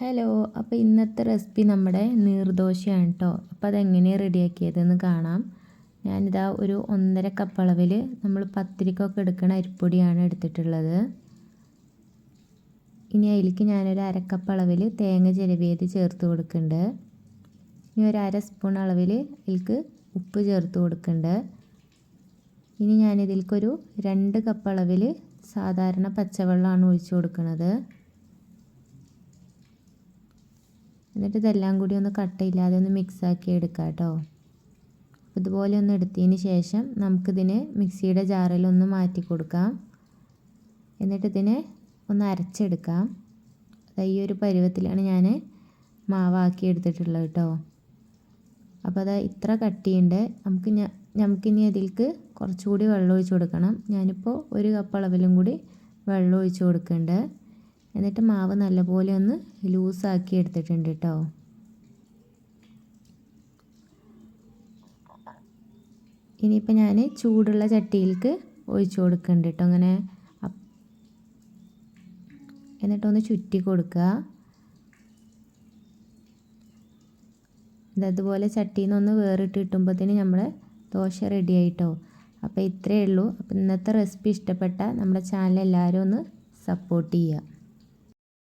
Hello അപ്പോൾ ഇന്നത്തെ recipe നമ്മുടെ നീർദോശയാണ് കേട്ടോ അപ്പോൾ അതെങ്ങനെയാണ് റെഡിയാക്കിയതെന്ന് കാണാം. ഞാനിതാ ഒരു ഒന്നര കപ്പ് അളവിൽ നമ്മൾ പത്തിരിക്കൊക്കെ എടുക്കുന്ന അരിപ്പൊടിയാണ് എടുത്തിട്ടുള്ളത്. ഇനി അതിലേക്ക് ഞാനൊരു അരക്കപ്പ് അളവിൽ തേങ്ങ ചിരവിയത് ചേർത്ത് കൊടുക്കുന്നുണ്ട് ഇനി ഒരു അര സ്പൂൺ അളവിൽ ഇതിൽക്ക് ഉപ്പ് ചേർത്ത് കൊടുക്കുന്നുണ്ട് ഇനി ഞാനിതിൽക്കൊരു രണ്ട് കപ്പ് അളവിൽ സാധാരണ പച്ചവെള്ളമാണ് ഒഴിച്ചു കൊടുക്കുന്നത് എന്നിട്ട് ഇതെല്ലാം കൂടി ഒന്ന് കട്ടയില്ലാതെ ഒന്ന് മിക്സാക്കി എടുക്കാം കേട്ടോ ഇതുപോലെ ഒന്ന് എടുത്തതിന് ശേഷം നമുക്കിതിനെ മിക്സിയുടെ ജാറിൽ ഒന്ന് മാറ്റി കൊടുക്കാം. എന്നിട്ട് ഇതിനെ ഒന്ന് അരച്ചെടുക്കാം. ഈ ഒരു പരുവത്തിലാണ് ഞാൻ മാവാക്കി എടുത്തിട്ടുള്ളത് കേട്ടോ അപ്പോൾ അത് ഇത്ര കട്ടിയുണ്ട് നമുക്ക് നമുക്കിനി അതിലേക്ക് കുറച്ചുകൂടി വെള്ളം ഒഴിച്ച് കൊടുക്കണം. ഞാനിപ്പോൾ ഒരു കപ്പ് അളവിലും കൂടി വെള്ളം ഒഴിച്ച് കൊടുക്കുന്നുണ്ട് എന്നിട്ട് മാവ് നല്ലപോലെ ഒന്ന് ലൂസാക്കി എടുത്തിട്ടുണ്ട് കേട്ടോ. ഇനിയിപ്പോൾ ഞാൻ ചൂടുള്ള ചട്ടിയിലേക്ക് ഒഴിച്ചു കൊടുക്കുന്നുണ്ട് കേട്ടോ. അങ്ങനെ എന്നിട്ടൊന്ന് ചുറ്റി കൊടുക്കുക. ഇതതുപോലെ ചട്ടിയിൽ നിന്നൊന്ന് വേറിട്ട് കിട്ടുമ്പോഴത്തേന് നമ്മുടെ ദോശ റെഡി ആയിട്ടോ അപ്പോൾ ഇത്രയേ ഉള്ളൂ. അപ്പോൾ ഇന്നത്തെ റെസിപ്പി ഇഷ്ടപ്പെട്ട നമ്മുടെ ചാനൽ എല്ലാവരും ഒന്ന് സപ്പോർട്ട് ചെയ്യുക.